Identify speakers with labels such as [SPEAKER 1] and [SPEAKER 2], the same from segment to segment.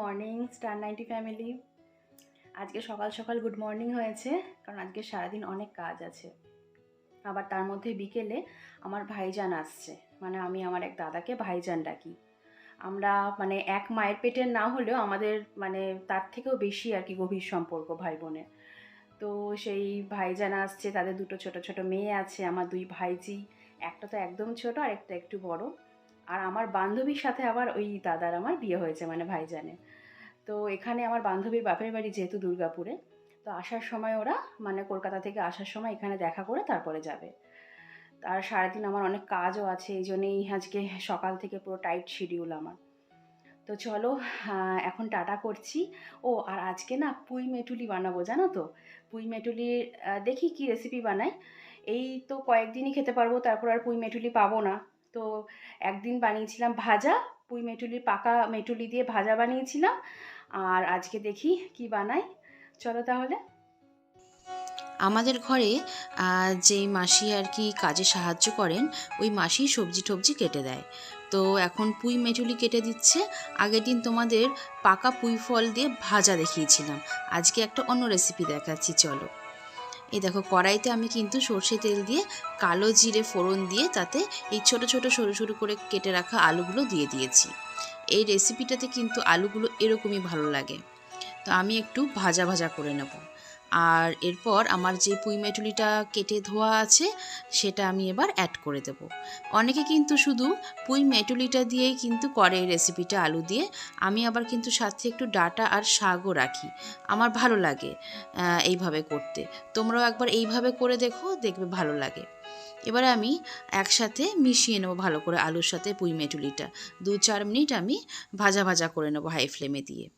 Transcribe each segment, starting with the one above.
[SPEAKER 1] Morning star ninety family আজকে সকাল সকাল গুড মর্নিং হয়েছে, কারণ আজকে সারাদিন অনেক কাজ আছে। আবার তার মধ্যে বিকেলে আমার ভাইজান আসছে মানে আমি আমার এক দাদাকে ভাইজান ডাকি। আমরা মানে এক মায়ের পেটের না হলেও আমাদের মানে তার থেকেও বেশি আর কি গভীর সম্পর্ক ভাই বোনের। তো সেই ভাইজান আসছে, তাদের দুটো ছোট ছোট মেয়ে আছে, আমার দুই ভাইজি, একটা তো একদম ছোট আর একটা একটু বড়। আর আমার বান্ধবীর সাথে আবার ওই দাদার আমার বিয়ে হয়েছে মানে ভাইজানের। তো এখানে আমার বান্ধবীর বাপের বাড়ি যেহেতু দুর্গাপুরে, তো আসার সময় ওরা মানে কলকাতা থেকে আসার সময় এখানে দেখা করে তারপরে যাবে। আর সারাদিন আমার অনেক কাজও আছে, এই জন্যেই আজকে সকাল থেকে পুরো টাইট শিডিউল আমার। তো চলো এখন টাটা করছি। ও, আর আজকে না পুঁই মেটুলি বানাবো, জানো তো? পুঁই মেটুলির দেখি কি রেসিপি বানাই। এই তো কয়েকদিনই খেতে পারব, তারপর আর পুঁই মেটুলি পাবো না। তো একদিন বানিয়েছিলাম ভাজা, পুঁই মেটুলির পাকা মেটুলি দিয়ে ভাজা বানিয়েছিলাম। আর আজকে দেখি কি বানাই। চলো তাহলে।
[SPEAKER 2] আমাদের ঘরে যেই মাসি আর কি কাজে সাহায্য করেন, ওই মাসি সবজি টবজি কেটে দেয়। তো এখন পুঁই মেটুলি কেটে দিচ্ছে। আগের দিন তোমাদের পাকা পুঁই ফল দিয়ে ভাজা দেখিয়েছিলাম। আজকে একটা অন্য রেসিপি দেখাচ্ছি, চলো। এই দেখো, কড়াইতে আমি কিন্তু সর্ষে তেল দিয়ে কালো জিরে ফোড়ন দিয়ে তাতে এই ছোট ছোট সরু সরু করে কেটে রাখা আলুগুলো দিয়ে দিয়েছি। এই রেসিপিটাতে কিন্তু আলুগুলো এরকমই ভালো লাগে। তো আমি একটু ভাজা ভাজা করে নেব। আর এরপর আমার যে পুঁই মেটুলিটা কেটে ধোয়া আছে, সেটা আমি এবার অ্যাড করে দেব। অনেকে কিন্তু শুধু পুঁই মেটুলিটা দিয়েই কিন্তু করে রেসিপিটা আলু দিয়ে। আমি আবার কিন্তু সাথে একটু ডাটা আর শাকও রাখি। আমার ভালো লাগে এইভাবে করতে। তোমরাও একবার এইভাবে করে দেখো, দেখবে ভালো লাগে। এবারে আমি একসাথে মিশিয়ে নেব ভালো করে আলুর সাথে পুঁই মেটুলিটা। দু চার মিনিট আমি ভাজা ভাজা করে নেব হাই ফ্লেমে দিয়ে।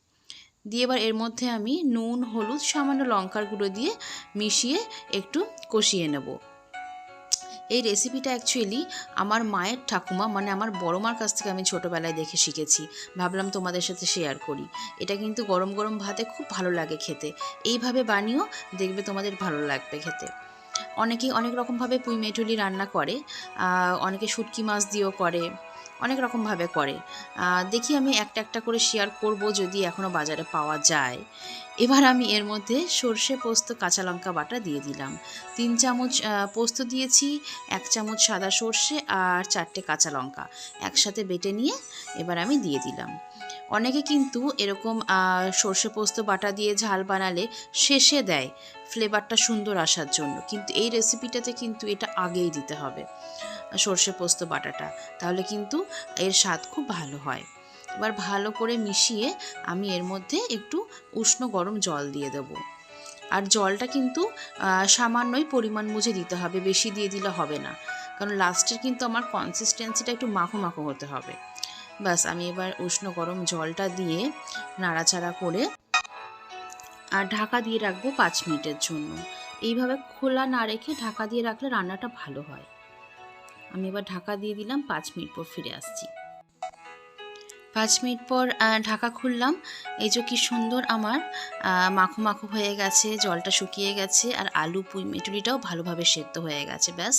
[SPEAKER 2] দিয়ে এবার এর মধ্যে আমি নুন, হলুদ, সামান্য লঙ্কার গুঁড়ো দিয়ে মিশিয়ে একটু কষিয়ে নেব। এই রেসিপিটা অ্যাকচুয়ালি আমার মায়ের ঠাকুমা মানে আমার বড় মার কাছ থেকে আমি ছোটোবেলায় দেখে শিখেছি। ভাবলাম তোমাদের সাথে শেয়ার করি। এটা কিন্তু গরম গরম ভাতে খুব ভালো লাগে খেতে। এইভাবে বানিয়েও দেখবে তোমাদের ভালো লাগবে খেতে। অনেকেই অনেক রকমভাবে পুঁই মেটুলি রান্না করে অনেকে শুটকি মাছ দিয়েও করে। অনেক রকমভাবে করে। দেখি আমি একটা একটা করে শেয়ার করব যদি এখনও বাজারে পাওয়া যায়। এবার আমি এর মধ্যে সর্ষে পোস্ত, কাঁচা লঙ্কা বাটা দিয়ে দিলাম। তিন চামচ পোস্ত দিয়েছি, এক চামচ সাদা সর্ষে আর চারটে কাঁচা লঙ্কা একসাথে বেটে নিয়ে এবার আমি দিয়ে দিলাম। অনেকে কিন্তু এরকম সর্ষে পোস্ত বাটা দিয়ে ঝাল বানালে শেষে দেয় ফ্লেভারটা সুন্দর আসার জন্য। কিন্তু এই রেসিপিটাতে কিন্তু এটা আগেই দিতে হবে। সর্ষে পোস্ত বাটাটা, তাহলে কিন্তু এর স্বাদ খুব ভালো হয়। এবার ভালো করে মিশিয়ে আমি এর মধ্যে একটু উষ্ণ গরম জল দিয়ে দেবো। আর জলটা কিন্তু সামান্যই পরিমাণ বুঝে দিতে হবে, বেশি দিয়ে দিলে হবে না। কারণ লাস্টের কিন্তু আমার কনসিস্টেন্সিটা একটু মাখো মাখো হতে হবে। ব্যাস, আমি এবার উষ্ণ গরম জলটা দিয়ে নাড়াচাড়া করে আর ঢাকা দিয়ে রাখব পাঁচ মিনিটের জন্য। এইভাবে খোলা না রেখে ঢাকা দিয়ে রাখলে রান্নাটা ভালো হয়। আমি এবার ঢাকা দিয়ে দিলাম পাঁচ মিনিট পর ফিরে আসছি। পাঁচ মিনিট পর ঢাকা খুললাম। এই যে কি সুন্দর আমার মাখো মাখো হয়ে গেছে, জলটা শুকিয়ে গেছে, আর আলু, পুঁই মেটুলিটাও ভালোভাবে সেদ্ধ হয়ে গেছে, ব্যাস।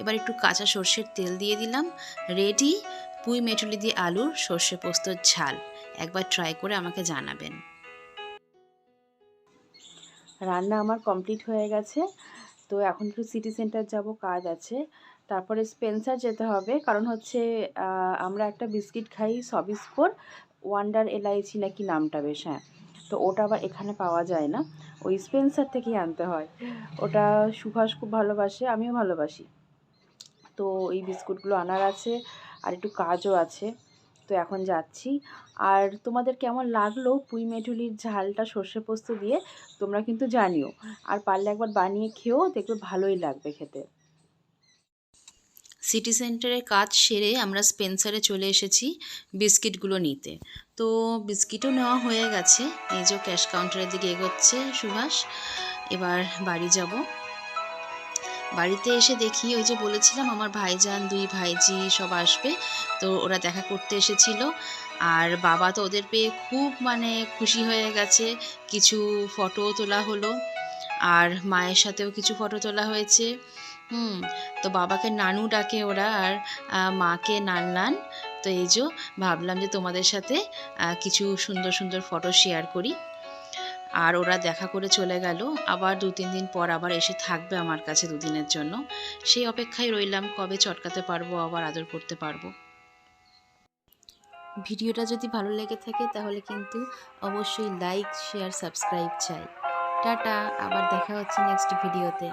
[SPEAKER 2] এবার একটু কাঁচা সর্ষের তেল দিয়ে দিলাম। রেডি, পুঁই, মেটুলি দিয়ে আলুর সর্ষে পোস্তর ঝাল। একবার ট্রাই করে আমাকে জানাবেন।
[SPEAKER 1] রান্না আমার কমপ্লিট হয়ে গেছে। তো এখন একটু সিটি সেন্টার যাব, কাজ আছে। তারপরে স্পেন্সার যেতে হবে। কারণ হচ্ছে আমরা একটা বিস্কিট খাই সবিস্কোর ওয়ান্ডার এলাইচি নাকি নামটা বেশ হ্যাঁ। তো ওটা আবার এখানে পাওয়া যায় না। ওই স্পেন্সার থেকেই আনতে হয়। ওটা সুভাষ খুব ভালোবাসে, আমিও ভালোবাসি। তো এই বিস্কুটগুলো আনার আছে, আর একটু কাজও আছে। তো এখন যাচ্ছি। আর তোমাদের কেমন লাগল পুঁই মেটুলির ঝালটা সর্ষে পোস্ত দিয়ে, তোমরা কিন্তু জানিও। আর পারলে একবার বানিয়ে খেয়েও দেখবে ভালোই লাগবে খেতে।
[SPEAKER 2] সিটি সেন্টারে কাজ সেরে আমরা স্পেন্সারে চলে এসেছি বিস্কিটগুলো নিতে। তো বিস্কিটও নেওয়া হয়ে গেছে। এই যে ক্যাশ কাউন্টারের দিকে এগোচ্ছে সুভাষ। এবার বাড়ি যাব। বাড়িতে এসে দেখি ওই যে বলেছিলাম আমার ভাইজান, দুই ভাইজি সব আসবে। তো ওরা দেখা করতে এসেছিল। আর বাবা তো ওদের পেয়ে খুব মানে খুশি হয়ে গেছে। কিছু ফটো তোলা হলো। আর মায়ের সাথেও কিছু ফটো তোলা হয়েছে। হুম, তো বাবাকে নানু ডাকে ওরা আর মাকে নান নান। তো এই যে ভাবলাম যে তোমাদের সাথে কিছু সুন্দর সুন্দর ফটো শেয়ার করি। আর ওরা দেখা করে চলে গেল। আবার দু তিন দিন পর আবার এসে থাকবে আমার কাছে দুদিনের জন্য। সেই অপেক্ষায় রইলাম, কবে চটকাতে পারব, আবার আদর করতে পারব। ভিডিওটা যদি ভালো লেগে থাকে তাহলে কিন্তু অবশ্যই লাইক, শেয়ার, সাবস্ক্রাইব চাই। টাটা, আবার দেখা হচ্ছে নেক্সট ভিডিওতে